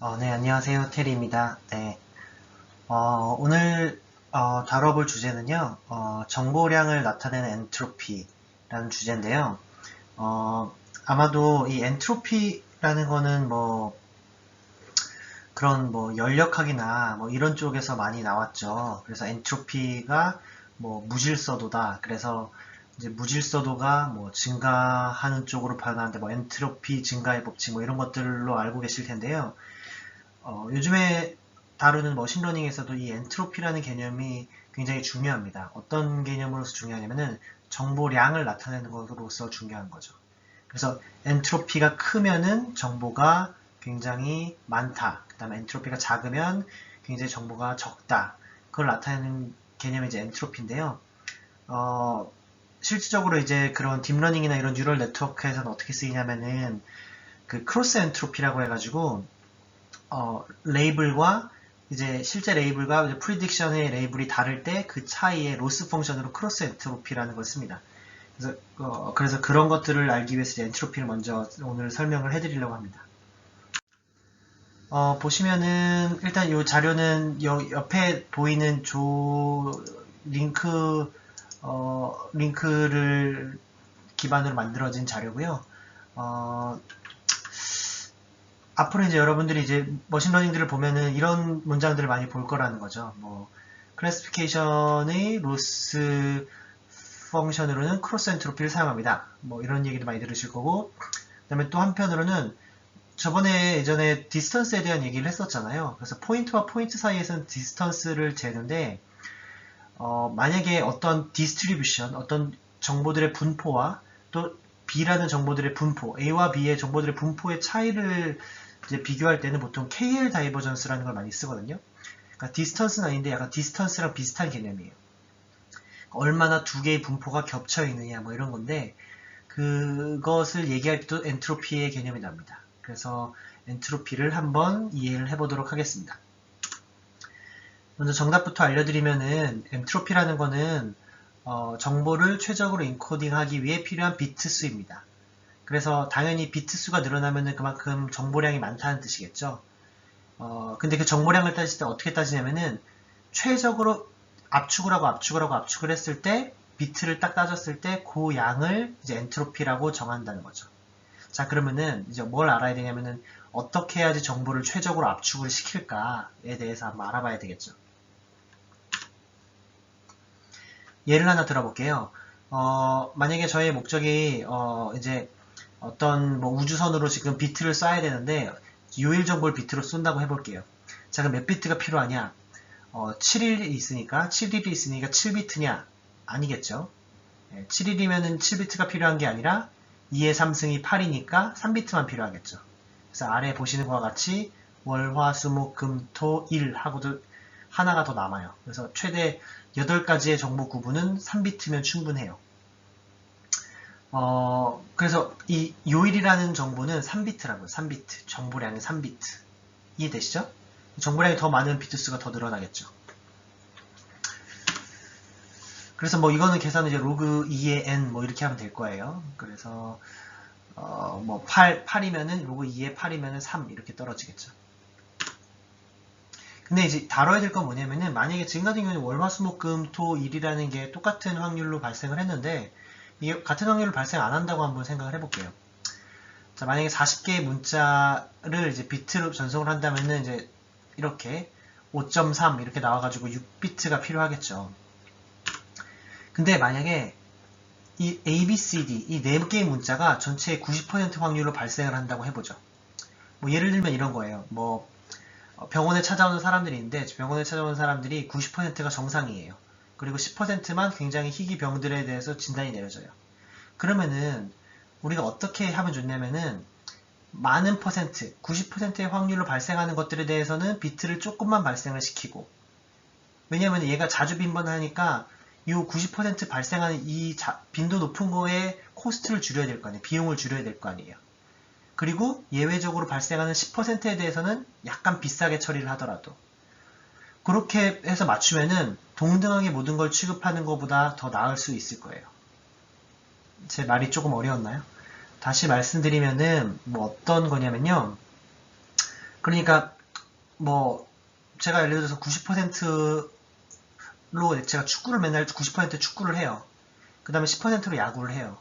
어, 네, 안녕하세요. 테리입니다. 네. 어, 오늘 어, 다뤄볼 주제는요, 어, 정보량을 나타내는 엔트로피라는 주제인데요. 어, 아마도 이 엔트로피라는 거는 뭐, 그런 뭐 연력학이나 뭐 이런 쪽에서 많이 나왔죠. 그래서 엔트로피가 뭐 무질서도다. 그래서 이제 무질서도가 뭐 증가하는 쪽으로 변하는데 뭐 엔트로피 증가의 법칙 뭐 이런 것들로 알고 계실 텐데요. 어, 요즘에 다루는 머신러닝에서도 이 엔트로피라는 개념이 굉장히 중요합니다. 어떤 개념으로서 중요하냐면은 정보량을 나타내는 것으로서 중요한 거죠. 그래서 엔트로피가 크면은 정보가 굉장히 많다. 그 다음에 엔트로피가 작으면 굉장히 정보가 적다. 그걸 나타내는 개념이 이제 엔트로피인데요. 어, 실질적으로 이제 그런 딥러닝이나 이런 뉴럴 네트워크에서는 어떻게 쓰이냐면은 그 크로스 엔트로피라고 해가지고 어, 레이블과 이제 실제 레이블과 이제 프리딕션의 레이블이 다를 때 그 차이의 로스 펑션으로 크로스 엔트로피라는 걸 씁니다. 그래서, 어, 그래서 그런 것들을 알기 위해서 엔트로피를 먼저 오늘 설명을 해드리려고 합니다. 어, 보시면은 일단 이 자료는 여- 옆에 보이는 조 링크 어, 링크를 기반으로 만들어진 자료고요. 어, 앞으로 이제 여러분들이 이제 머신러닝들을 보면은 이런 문장들을 많이 볼 거라는 거죠. 뭐 클래시피케이션의 로스 펑션으로는 크로스 엔트로피를 사용합니다. 뭐 이런 얘기도 많이 들으실 거고 그다음에 또 한편으로는 저번에 예전에 디스턴스에 대한 얘기를 했었잖아요. 그래서 포인트와 포인트 사이에서는 디스턴스를 재는데 어, 만약에 어떤 디스트리뷰션, 어떤 정보들의 분포와 또 B라는 정보들의 분포, A와 B의 정보들의 분포의 차이를 이제 비교할 때는 보통 KL 다이버전스라는 걸 많이 쓰거든요. 그러니까 디스턴스는 아닌데 약간 디스턴스랑 비슷한 개념이에요. 얼마나 두 개의 분포가 겹쳐 있느냐 뭐 이런 건데 그것을 얘기할 때도 엔트로피의 개념이 납니다. 그래서 엔트로피를 한번 이해를 해보도록 하겠습니다. 먼저 정답부터 알려드리면은 엔트로피라는 거는 어, 정보를 최적으로 인코딩하기 위해 필요한 비트 수입니다. 그래서 당연히 비트 수가 늘어나면은 그만큼 정보량이 많다는 뜻이겠죠. 어, 근데 그 정보량을 따질 때 어떻게 따지냐면은 최적으로 압축을 하고 압축을 하고 압축을 했을 때 비트를 딱 따졌을 때 그 양을 이제 엔트로피라고 정한다는 거죠. 자 그러면은 이제 뭘 알아야 되냐면은 어떻게 해야지 정보를 최적으로 압축을 시킬까에 대해서 한번 알아봐야 되겠죠. 예를 하나 들어볼게요. 어, 만약에 저의 목적이 어, 이제 어떤 뭐 우주선으로 지금 비트를 쏴야 되는데 요일 정보를 비트로 쏜다고 해볼게요. 자 그럼 몇 비트가 필요하냐? 어, 7일이 있으니까 7일이 있으니까 7비트냐? 아니겠죠. 7일이면은 7비트가 필요한 게 아니라 2의 3승이 8이니까 3비트만 필요하겠죠. 그래서 아래 보시는 것과 같이 월, 화, 수, 목, 금, 토, 일 하고도 하나가 더 남아요. 그래서 최대 8가지의 정보 구분은 3비트면 충분해요. 어, 그래서 이 요일이라는 정보는 3비트라고요. 3비트. 정보량이 3비트. 이해되시죠? 정보량이 더 많은 비트 수가 더 늘어나겠죠. 그래서 뭐 이거는 계산은 이제 로그 2의 n 뭐 이렇게 하면 될 거예요. 그래서 어, 뭐 8, 8이면은 로그 2의 8이면은 3 이렇게 떨어지겠죠. 근데 이제 다뤄야 될 건 뭐냐면은 만약에 지금 같은 경우는 월화수목금 토 일이라는 게 똑같은 확률로 발생을 했는데 같은 확률로 발생 안 한다고 한번 생각을 해볼게요. 자 만약에 40개의 문자를 이제 비트로 전송을 한다면은 이제 이렇게 5.3 이렇게 나와가지고 6비트가 필요하겠죠. 근데 만약에 이 A, B, C, D 이 4개의 문자가 전체의 90% 확률로 발생을 한다고 해보죠. 뭐 예를 들면 이런 거예요. 뭐 어, 병원에 찾아오는 사람들이 있는데 병원에 찾아오는 사람들이 90%가 정상이에요. 그리고 10%만 굉장히 희귀 병들에 대해서 진단이 내려져요. 그러면은 우리가 어떻게 하면 좋냐면은 많은 퍼센트, 90%의 확률로 발생하는 것들에 대해서는 비트를 조금만 발생을 시키고 왜냐면 얘가 자주 빈번하니까 이 90% 발생하는 이 자- 빈도 높은 거에 코스트를 줄여야 될 거 아니에요. 비용을 줄여야 될 거 아니에요. 그리고 예외적으로 발생하는 10%에 대해서는 약간 비싸게 처리를 하더라도 그렇게 해서 맞추면은 동등하게 모든 걸 취급하는 것보다 더 나을 수 있을 거예요. 제 말이 조금 어려웠나요? 다시 말씀드리면은 뭐 어떤 거냐면요. 그러니까 뭐 제가 예를 들어서 90%로 제가 축구를 맨날 90% 축구를 해요. 그 다음에 10%로 야구를 해요.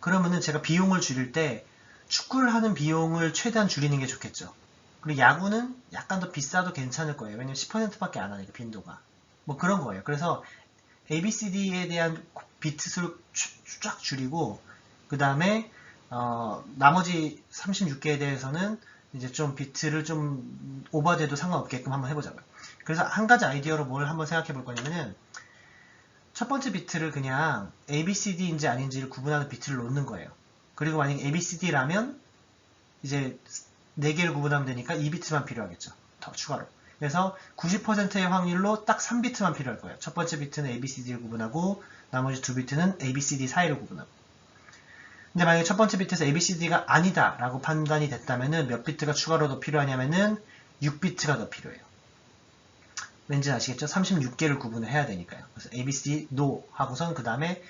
그러면은 제가 비용을 줄일 때 축구를 하는 비용을 최대한 줄이는 게 좋겠죠. 그리고 야구는 약간 더 비싸도 괜찮을 거예요. 왜냐면 10%밖에 안 하니까 빈도가. 뭐 그런 거예요. 그래서 ABCD에 대한 비트 수를 주- 쫙 줄이고 그 다음에 어, 나머지 36개에 대해서는 이제 좀 비트를 좀 오버돼도 상관없게끔 한번 해보자고요. 그래서 한 가지 아이디어로 뭘 한번 생각해 볼 거냐면은 첫 번째 비트를 그냥 ABCD인지 아닌지를 구분하는 비트를 놓는 거예요. 그리고 만약에 ABCD라면 이제 4개를 구분하면 되니까 2비트만 필요하겠죠. 더 추가로. 그래서 90%의 확률로 딱 3비트만 필요할 거예요. 첫 번째 비트는 ABCD를 구분하고 나머지 두 비트는 ABCD 사이를 구분하고. 근데 만약에 첫 번째 비트에서 ABCD가 아니다 라고 판단이 됐다면은 몇 비트가 추가로 더 필요하냐면은 6비트가 더 필요해요. 왠지 아시겠죠? 36개를 구분을 해야 되니까요. 그래서 ABCD NO 하고선 그 다음에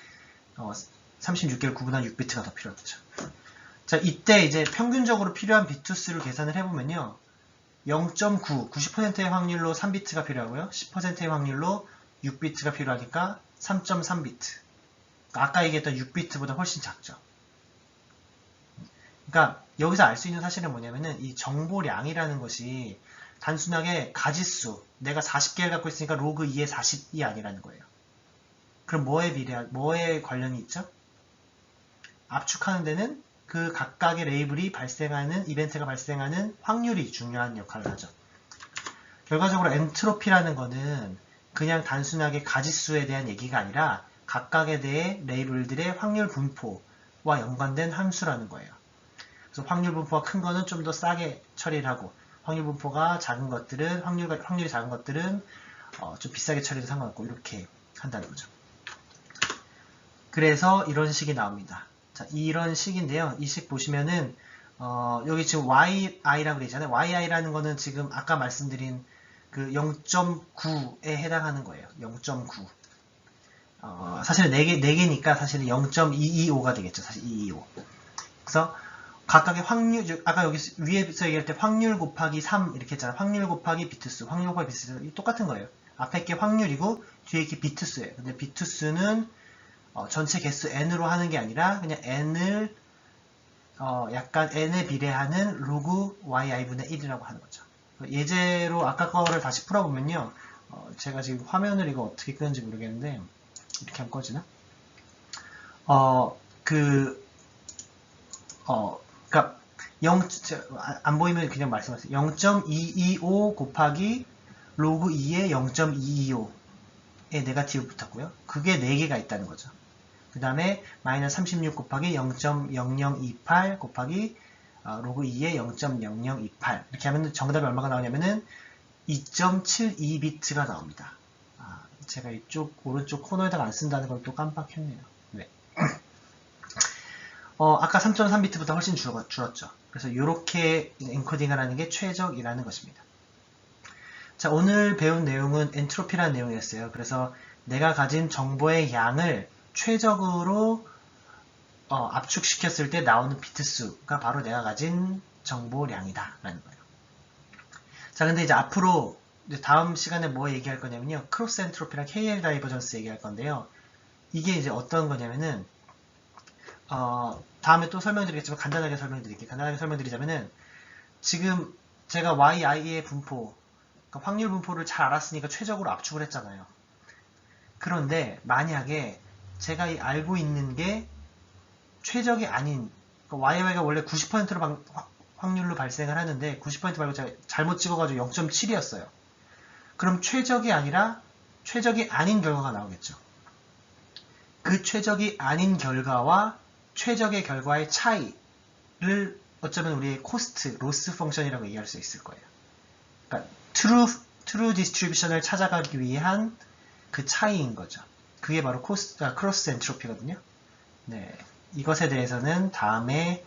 36개를 구분한 6비트가 더 필요하겠죠. 자, 이때 이제 평균적으로 필요한 비트 수를 계산을 해보면요. 0.9, 90%의 확률로 3비트가 필요하고요. 10%의 확률로 6비트가 필요하니까 3.3비트. 아까 얘기했던 6비트보다 훨씬 작죠. 그러니까 여기서 알 수 있는 사실은 뭐냐면은 이 정보량이라는 것이 단순하게 가지수, 내가 40개를 갖고 있으니까 로그 2의 40이 아니라는 거예요. 그럼 뭐에 비례, 뭐에 관련이 있죠? 압축하는 데는 그 각각의 레이블이 발생하는, 이벤트가 발생하는 확률이 중요한 역할을 하죠. 결과적으로 엔트로피라는 거는 그냥 단순하게 가지수에 대한 얘기가 아니라 각각에 대해 레이블들의 확률 분포와 연관된 함수라는 거예요. 그래서 확률 분포가 큰 거는 좀 더 싸게 처리를 하고 확률 분포가 작은 것들은 확률 확률이 작은 것들은 어, 좀 비싸게 처리도 상관없고 이렇게 한다는 거죠. 그래서 이런 식이 나옵니다. 자, 이런 식인데요. 이 식 보시면은 어, 여기 지금 yi라고 되어 있잖아요. yi라는 거는 지금 아까 말씀드린 그 0.9에 해당하는 거예요. 0.9. 어, 사실은 4개, 4개니까 사실은 0.225가 되겠죠. 사실 225. 그래서 각각의 확률, 즉, 아까 여기 위에서 얘기할 때 확률 곱하기 3 이렇게 했잖아요. 확률 곱하기 비트수, 확률 곱하기 비트수 똑같은 거예요. 앞에 게 확률이고 뒤에 게 비트수예요. 근데 비트수는 어, 전체 개수 n으로 하는 게 아니라 그냥 n을 어, 약간 n에 비례하는 로그 yi분의 1이라고 하는 거죠. 예제로 아까 거를 다시 풀어보면요. 어, 제가 지금 화면을 이거 어떻게 끄는지 모르겠는데 이렇게 하면 꺼지나? 어, 그, 어, 그니까, 0, 안 보이면 그냥 말씀하세요. 0.225 곱하기 로그 2의 0.225에 네가티브 붙었고요. 그게 4개가 있다는 거죠. 그 다음에 마이너스 36 곱하기 0.0028 곱하기 어, 로그 2의 0.0028 이렇게 하면 정답이 얼마가 나오냐면은 2.72비트가 나옵니다. 아, 제가 이쪽 오른쪽 코너에다가 안 쓴다는 걸 또 깜빡했네요. 네. 어, 아까 3.3비트보다 훨씬 줄었, 줄었죠. 그래서 이렇게 엔코딩을 하는 게 최적이라는 것입니다. 자, 오늘 배운 내용은 엔트로피라는 내용이었어요. 그래서 내가 가진 정보의 양을 최적으로 어, 압축시켰을 때 나오는 비트 수가 바로 내가 가진 정보량이다 라는 거예요. 자 근데 이제 앞으로 이제 다음 시간에 뭐 얘기할 거냐면요. 크로스 엔트로피랑 KL 다이버전스 얘기할 건데요. 이게 이제 어떤 거냐면은 어, 다음에 또 설명드리겠지만 간단하게 설명드릴게요. 간단하게 설명드리자면은 지금 제가 YI의 분포 그러니까 확률 분포를 잘 알았으니까 최적으로 압축을 했잖아요. 그런데 만약에 제가 이 알고 있는 게 최적이 아닌 그러니까 YY가 원래 90%로 방, 확률로 발생을 하는데 90% 말고 제가 잘못 찍어가지고 0.7이었어요. 그럼 최적이 아니라 최적이 아닌 결과가 나오겠죠. 그 최적이 아닌 결과와 최적의 결과의 차이를 어쩌면 우리의 코스트, 로스 펑션이라고 얘기할 수 있을 거예요. 그러니까 true, true distribution을 찾아가기 위한 그 차이인 거죠. 그게 바로 코스, 아, 크로스 엔트로피거든요. 네, 이것에 대해서는 다음에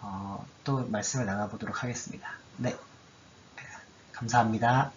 어, 또 말씀을 나눠보도록 하겠습니다. 네, 감사합니다.